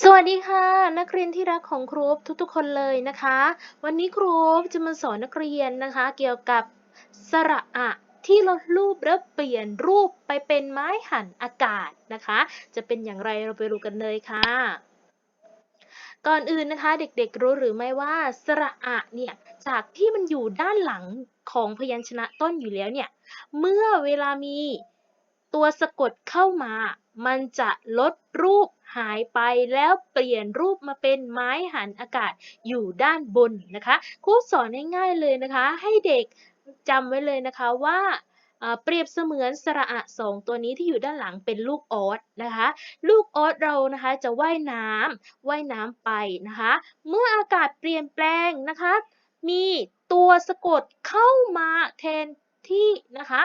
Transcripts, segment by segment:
สวัสดีค่ะ นักเรียนที่รักของครูทุกๆ คนเลยนะคะ วันนี้ครูจะมาสอนนักเรียนนะคะ เกี่ยวกับสระอะที่ลดรูปและเปลี่ยนรูปไปเป็นไม้หันอากาศนะคะ จะเป็นอย่างไรเราไปรู้กันเลยค่ะ ก่อนอื่นนะคะเด็กๆรู้หรือไม่ว่าสระอะเนี่ยจากที่มันอยู่ด้านหลังของพยัญชนะต้นอยู่แล้วเนี่ยเมื่อเวลามีตัวสะกดเข้ามา มันจะลดรูป หายไปแล้วเปลี่ยนรูปมาเป็นไม้หันอากาศอยู่ด้านบนนะคะครูสอนง่ายๆเลยนะคะ ให้เด็กจำไว้เลยนะคะว่าเปรียบเสมือนสระอะสองตัวนี้ที่อยู่ด้านหลังเป็นลูกออสนะคะ ลูกออสเรานะคะจะว่ายน้ำว่ายน้ำไปนะคะ เมื่ออากาศเปลี่ยนแปลงนะคะ มีตัวสะกดเข้ามาแทนที่นะคะ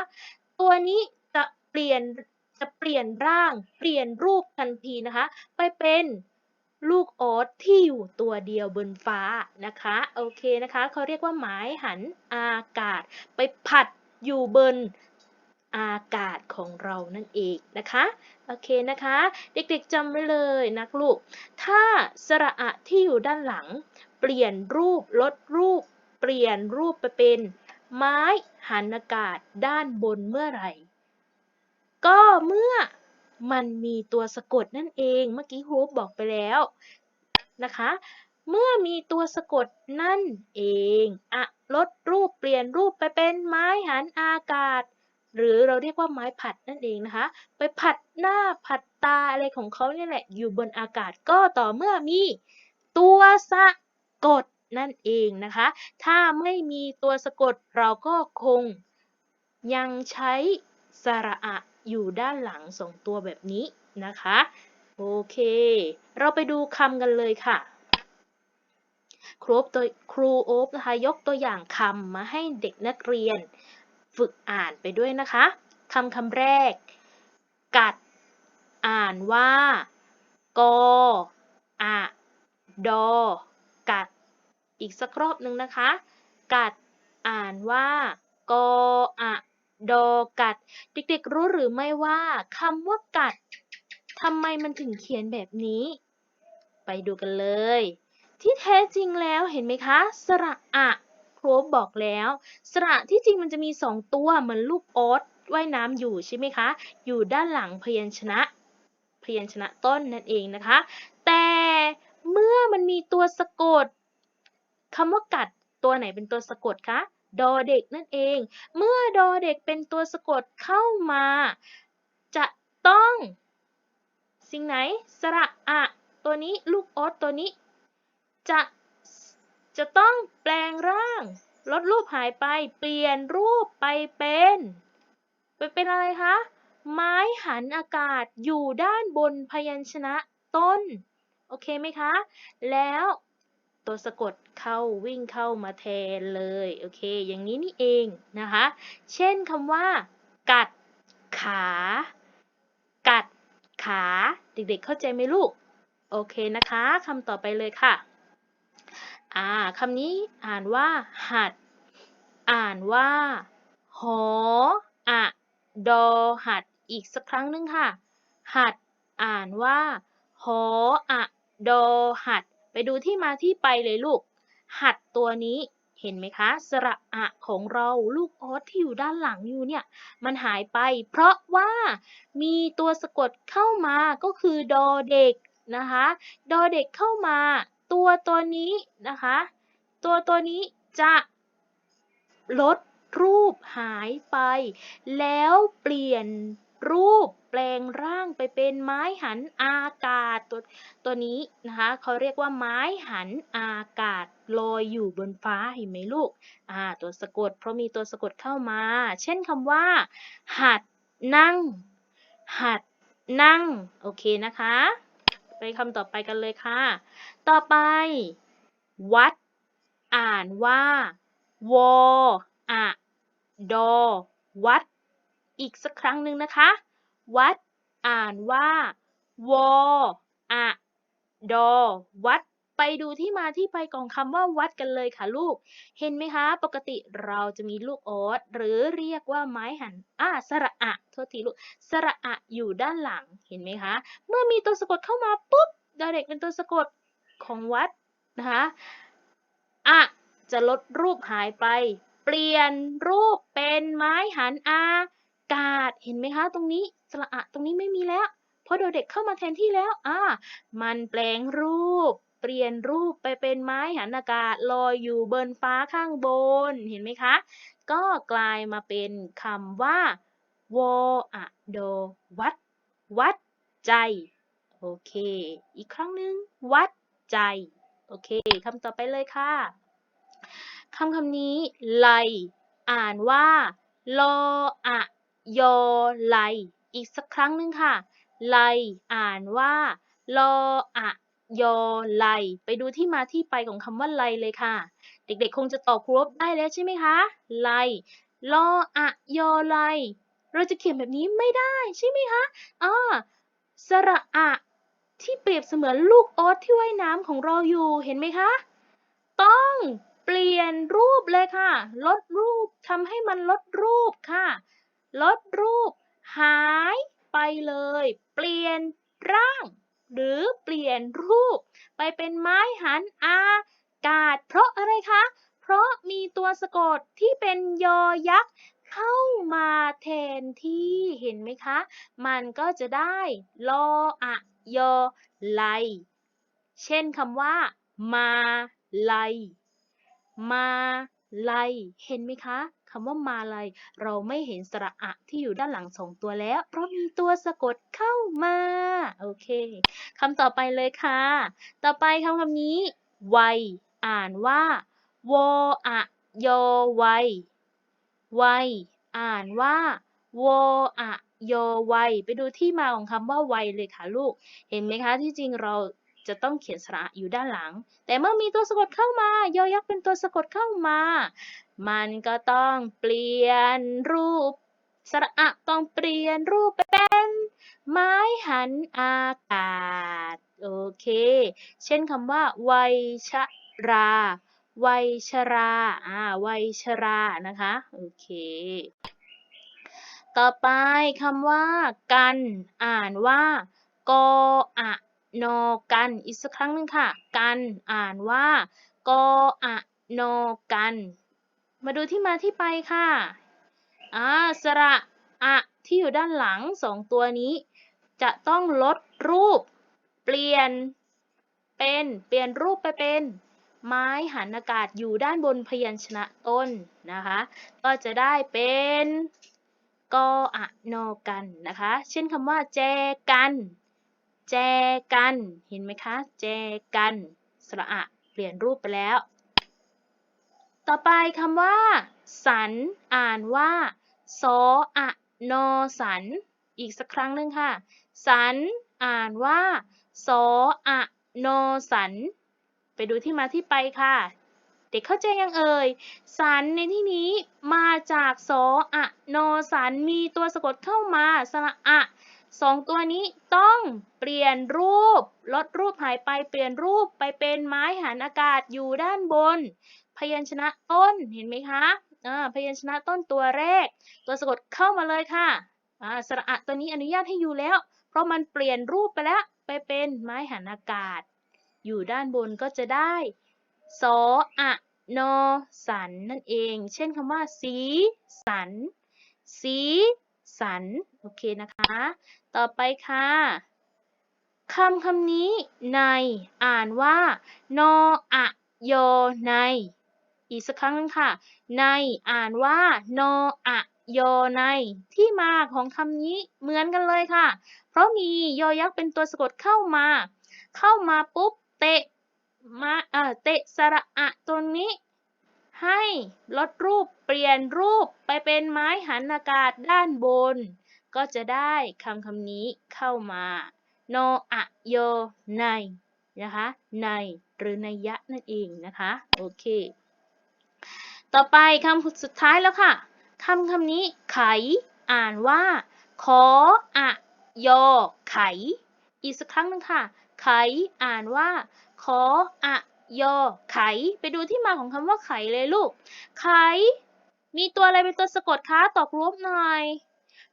ตัวนี้จะเปลี่ยน จะเปลี่ยนร่างเปลี่ยนรูปทันทีนะคะ ไปเป็นลูกออสที่อยู่ตัวเดียวบนฟ้านะคะโอเคนะคะเขาเรียกว่าหมายหันอากาศ ไปผัดอยู่บนอากาศของเรานั่นเองนะคะโอเคนะคะ เด็กๆจำไว้เลยนะลูก ถ้าสระอะที่อยู่ด้านหลัง เปลี่ยนรูปลดรูป เปลี่ยนรูปไปเป็น ไม้หันอากาศด้านบนเมื่อไหร่ ก็เมื่อมันมีตัวสะกดนั่นเอง เมื่อกี้ครูบอกไปแล้วนะคะ เมื่อมีตัวสะกดนั่นเองอะลดรูปเปลี่ยนรูปไปเป็นไม้หันอากาศ หรือเราเรียกว่าไม้ผัดนั่นเองนะคะ ไปผัดหน้าผัดตาอะไรของเขาเนี่ยแหละ อยู่บนอากาศก็ต่อเมื่อมีตัวสะกดนั่นเองนะคะ ถ้าไม่มีตัวสะกดเราก็คงยังใช้สระอะ อยู่ด้านหลังสองตัวแบบนี้นะคะ โอเค เราไปดูคำกันเลยค่ะครูโอ๊ตัวครูโอ๊บนะคะยกตัวอย่างคำมาให้เด็กนักเรียน ฝึกอ่านไปด้วยนะคะคำคำแรก กัด อ่านว่า กออะดอ กัด อีกสักรอบหนึ่งนะคะ กัด อ่านว่า กออะ ดอกัด เด็กๆรู้หรือไม่ว่าคำว่ากัดทำไมมันถึงเขียนแบบนี้ ไปดูกันเลย ที่แท้จริงแล้วเห็นไหมคะ สระอะครูบอกแล้ว สระที่จริงมันจะมีสองตัวเหมือนลูกออสว่ายน้ำอยู่ใช่ไหมคะ อยู่ด้านหลังพยัญชนะ พยัญชนะต้นนั่นเองนะคะ แต่เมื่อมันมีตัวสะกดคำว่ากัดตัวไหนเป็นตัวสะกดคะ ดอเด็กนั่นเอง เมื่อดอเด็กเป็นตัวสะกดเข้ามา จะต้อง สิ่งไหน สระอะ ตัวนี้ลูกออสตัวนี้ จะจะต้องแปลงร่าง ลดรูปหายไป เปลี่ยนรูปไปเป็น ไปเป็นอะไรคะ ไม้หันอากาศอยู่ด้านบนพยัญชนะต้น โอเคไหมคะ แล้วตัวสะกด เข้าวิ่งเข้ามาแทนเลยโอเค อย่างนี้นี่เองนะคะ เช่นคำว่า กัด ขา กัด ขา เด็กๆเข้าใจไหมลูก โอเคนะคะคำต่อไปเลยค่ะ อ่าคำนี้อ่านว่า หัด อ่านว่า หออะดอหัดอีกสักครั้งหนึ่งค่ะ หัด อ่านว่า หออะดอหัด ไปดูที่มาที่ไปเลยลูก หัดตัวนี้เห็นไหมคะ สระอะของเราลูกออสที่อยู่ด้านหลังอยู่เนี่ย มันหายไป เพราะว่ามีตัวสะกดเข้ามาก็คือดอเด็กนะคะ ดอเด็กเข้ามา ตัวตัวนี้นะคะ ตัวตัวนี้จะลดรูปหายไป แล้วเปลี่ยนรูป แปลงร่างไปเป็นไม้หันอากาศตัวตัวนี้นะคะเขาเรียกว่าไม้หันอากาศลอยอยู่บนฟ้าเห็นไหมลูกอ่าตัวสะกดเพราะมีตัวสะกดเข้ามา เช่นคำว่า หัดนั่ง หัดนั่ง โอเคนะคะ ไปคำต่อไปกันเลยค่ะ ต่อไป วัด อ่านว่า วออะดอ วัด อีกสักครั้งหนึ่งนะคะ วัด อ่านว่า วออะดอ วัด ไปดูที่มาที่ไปของคำว่าวัดกันเลยค่ะลูก เห็นไหมคะ ปกติเราจะมีลูกออสหรือเรียกว่าไม้หันอ่าสระอะโทษทีลูก สระอะอยู่ด้านหลัง เห็นไหมคะ เมื่อมีตัวสะกดเข้ามาปุ๊บเด็กเป็นตัวสะกดของวัดนะคะอะจะลดรูปหายไป เปลี่ยนรูปเป็นไม้หันอา กาศเห็นไหมคะ ตรงนี้สระอะตรงนี้ไม่มีแล้ว เพราะดเด็กเข้ามาแทนที่แล้ว อ่า มันแปลงรูป เปลี่ยนรูปไปเป็นไม้หันอากาศลอยอยู่บนฟ้าข้างบน เห็นไหมคะ ก็กลายมาเป็นคำว่าวออะโดวัด วัดใจ โอเค อีกครั้งหนึ่งวัดใจ โอเคคำต่อไปเลยค่ะคำคำนี้ไล อ่านว่าลออะ ยอไล อีกสักครั้งหนึ่งค่ะ ไล อ่านว่า ลออะยอไล ไปดูที่มาที่ไปของคำว่าไลเลยค่ะ เด็กๆ คงจะตอบครบได้แล้วใช่ไหมคะ ไล ลออะยอไล เราจะเขียนแบบนี้ไม่ได้ใช่ไหมคะอ่าสระอะที่เปรียบเสมือนลูกโอ๊ตที่ว่ายน้ำของเราอยู่เห็นไหมคะ ต้องเปลี่ยนรูปเลยค่ะ ลดรูปทำให้มันลดรูปค่ะ ลดรูป หายไปเลย เปลี่ยนร่าง หรือเปลี่ยนรูป ไปเป็นไม้หันอากาศ เพราะอะไรคะ เพราะมีตัวสะกดที่เป็นยอยักษ์เข้ามาแทนที่เห็นไหมคะ มันก็จะได้ลออะยอไล เช่นคำว่า มาไล มาไล เห็นไหมคะำว่ามาไลเราไม่เห็นสระอะที่อยู่ด้านหลังสองตัวแล้ว เพราะมีตัวสะกดเข้ามา โอเคคำต่อไปเลยค่ะ ต่อไปคำคำนี้ไวอ่านว่าวออะยอไวไวอ่านว่าวออะยอไวไปดูที่มาของคำว่าไวเลยค่ะลูก เห็นไหมคะที่จริงเรา จะต้องเขียนสระอยู่ด้านหลัง แต่เมื่อมีตัวสะกดเข้ามายอยักษ์เป็นตัวสะกดเข้ามา มันก็ต้องเปลี่ยนรูปสระอะต้องเปลี่ยนรูปเป็น ไม้หันอากาศ โอเค เช่นคำว่าไวยชราไวยชรา อ่าไวยชรา นะคะ โอเค ต่อไปคำว่า กัน อ่านว่า กออะ นอกัน อีกสักครั้งหนึ่งค่ะ กันอ่านว่ากออะนอกัน มาดูที่มาที่ไปค่ะอ่าสระอะที่อยู่ด้านหลังสองตัวนี้ จะต้องลดรูป เปลี่ยนเป็นเปลี่ยนรูปไปเป็นไม้หันอากาศอยู่ด้านบนพยัญชนะต้นนะคะ ก็จะได้เป็นกออะนอกันนะคะ เช่นคำว่าแจกัน แจกัน เห็นไหมคะ แจกัน สระอะเปลี่ยนรูปไปแล้ว ต่อไปคำว่า สัน อ่านว่าสออะนอสัน อีกสักครั้งหนึ่งค่ะ สัน อ่านว่าสออะนอสัน ไปดูที่มาที่ไปค่ะ เด็กเข้าใจยังเอ่ย สันในที่นี้มาจากสออะนอสัน มีตัวสะกดเข้ามาสระอะ สองตัวนี้ต้องเปลี่ยนรูป ลดรูปหายไปเปลี่ยนรูปไปเป็นไม้หันอากาศอยู่ด้านบน พยัญชนะต้นเห็นไหมคะอ่าพยัญชนะต้นตัวแรก ตัวสะกดเข้ามาเลยค่ะอ่าสระอะตัวนี้อนุญาตให้อยู่แล้ว เพราะมันเปลี่ยนรูปไปแล้วไปเป็นไม้หันอากาศ อยู่ด้านบนก็จะได้สออะนอสันนั่นเอง เช่นคำว่า สี สัน สี สัน โอเคนะคะ ต่อไปค่ะคำคำนี้ในอ่านว่า นออะยใน อีกสักครั้งนึงค่ะ ในอ่านว่า นออะยใน ที่มาของคำนี้เหมือนกันเลยค่ะ เพราะมียอยักษ์เป็นตัวสะกดเข้ามา เข้ามาปุ๊บ เตะมาเอ่อเตะสระอะตัวนี้ ให้ลดรูปเปลี่ยนรูปไปเป็นไม้หันอากาศด้านบน ก็จะได้คำคำนี้เข้ามาโนอะโยในนะคะ ในหรือในยะนั่นเองนะคะ โอเค ต่อไปคำสุดท้ายแล้วค่ะคำคำนี้ไข อ่านว่า ขออะยอไข อีกสักครั้งหนึงค่ะ ไข อ่านว่า ขออะ ยอ ไข ไปดูที่มาของคำว่าไขเลยลูก ไข มีตัวอะไรเป็นตัวสะกดคะตอบรูปหน่อย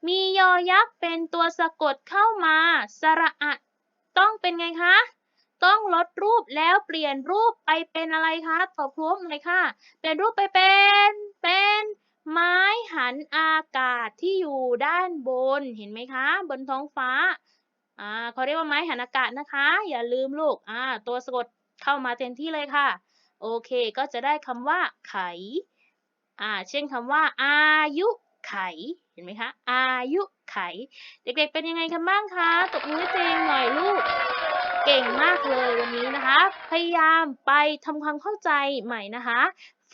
มียอยักษ์เป็นตัวสะกดเข้ามา สระอะต้องเป็นไงคะ ต้องลดรูปแล้วเปลี่ยนรูปไปเป็นอะไรคะตอบรูหน่อยค่ะ เปลี่ยนรูปไปเป็น เป็นไม้หันอากาศที่อยู่ด้านบน เห็นไหมคะ บนท้องฟ้า อ่าเขาเรียกว่าไม้หันอากาศนะคะ อย่าลืมลูก อ่า ตัวสะกด เข้ามาเต็มที่เลยค่ะ โอเค ก็จะได้คำว่า ไข อ่า เช่นคำว่า อายุไข เห็นไหมคะ อายุไข เด็กๆ เป็นยังไงกันบ้างคะ ตบมือให้ตัวเองหน่อยลูก เก่งมากเลยวันนี้นะคะ พยายามไปทำความเข้าใจใหม่นะคะ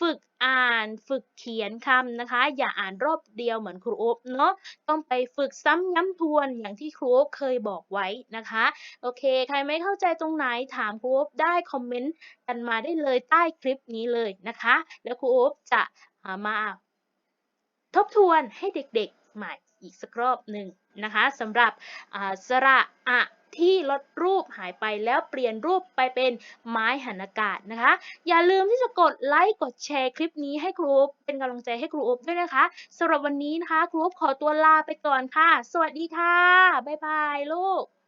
ฝึกอ่านฝึกเขียนคำนะคะ อย่าอ่านรอบเดียวเหมือนครูอ๊บเนาะต้องไปฝึกซ้ำย้ำทวนอย่างที่ครูอ๊บเคยบอกไว้นะคะ โอเค ใครไม่เข้าใจตรงไหนถามครูอ๊บได้คอมเมนต์กันมาได้เลยใต้คลิปนี้เลยนะคะ แล้วครูอ๊บจะอ่ามาทบทวนให้เด็กๆ ใหม่อีกสักรอบหนึ่งนะคะสำหรับอ่าสระอะที่ลดรูปหายไปแล้วเปลี่ยนรูปไปเป็นไม้หันอากาศนะคะ อย่าลืมที่จะกดไลค์กดแชร์คลิปนี้ให้ครูอบเป็นกำลังใจให้ครูอบด้วยนะคะสำหรับวันนี้นะคะ ครูอบขอตัวลาไปก่อนค่ะ สวัสดีค่ะ บ๊ายบายลูก